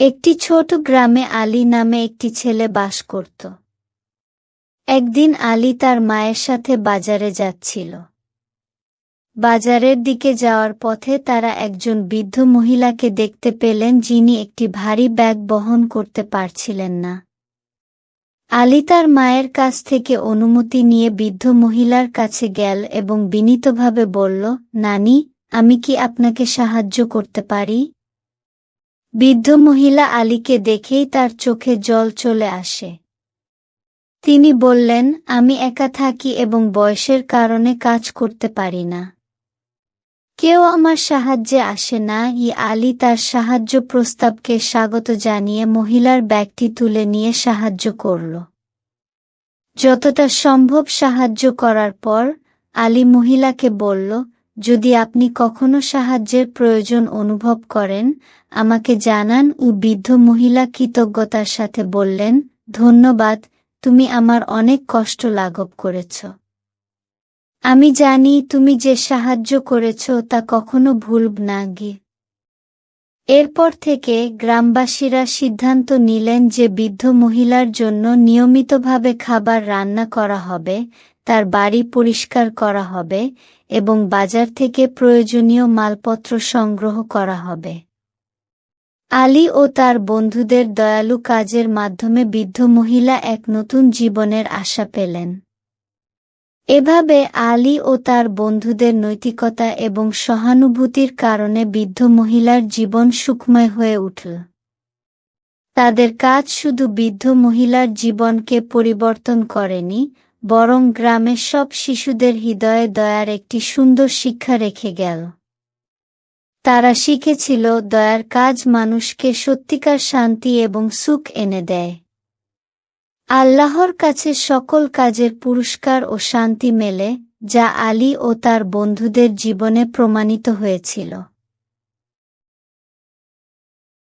একটি ছোট গ্রামে আলী নামে একটি ছেলে বাস করত। একদিন আলী তার মায়ের সাথে বাজারে যাচ্ছিল। বাজারের দিকে যাওয়ার পথে তারা একজন বৃদ্ধ মহিলাকে দেখতে পেলেন যিনি একটি ভারী ব্যাগ বহন করতে পারছিলেন না। আলী তার মায়ের কাছ থেকে অনুমতি নিয়ে বৃদ্ধ মহিলার কাছে গেল এবং বিনীতভাবে বলল, নানি, আমি কি আপনাকে সাহায্য করতে পারি? বৃদ্ধ মহিলা আলীকে দেখেই তার চোখে জল চলে আসে। তিনি বললেন, আমি একা থাকি এবং বয়সের কারণে কাজ করতে পারি না। কেউ আমার সাহায্যে আসে না। ই আলী তার সাহায্য প্রস্তাবকে স্বাগত জানিয়ে মহিলার ব্যাগটি তুলে নিয়ে সাহায্য করল। যতটা সম্ভব সাহায্য করার পর আলী মহিলাকে বলল যদি আপনি কখনো সাহায্যের প্রয়োজন অনুভব করেন, আমাকে জানান ও বৃদ্ধ মহিলা কৃতজ্ঞতার সাথে বললেন, ধন্যবাদ, তুমি আমার অনেক কষ্ট লাঘব করেছ। আমি জানি তুমি যে সাহায্য করেছ তা কখনো ভুলব না গিয়ে এরপর থেকে গ্রামবাসীরা সিদ্ধান্ত নিলেন যে বৃদ্ধ মহিলার জন্য নিয়মিতভাবে খাবার রান্না করা হবে, তার বাড়ি পরিষ্কার করা হবে এবং বাজার থেকে প্রয়োজনীয় মালপত্র সংগ্রহ করা হবে। আলী ও তার বন্ধুদের দয়ালু কাজের মাধ্যমে বৃদ্ধ মহিলা এক নতুন জীবনের আশা পেলেন। এভাবে আলী ও তার বন্ধুদের নৈতিকতা এবং সহানুভূতির কারণে বৃদ্ধ মহিলার জীবন সুখময় হয়ে উঠল। তাদের কাজ শুধু বৃদ্ধ মহিলার জীবনকে পরিবর্তন করেনি, বরং গ্রামের সব শিশুদের হৃদয়ে দয়ার একটি সুন্দর শিক্ষা রেখে গেল। তারা শিখেছিল, দয়ার কাজ মানুষকে সত্যিকার শান্তি এবং সুখ এনে দেয়। আল্লাহর কাছে সকল কাজের পুরস্কার ও শান্তি মেলে, যা আলী ও তার বন্ধুদের জীবনে প্রমাণিত হয়েছিল।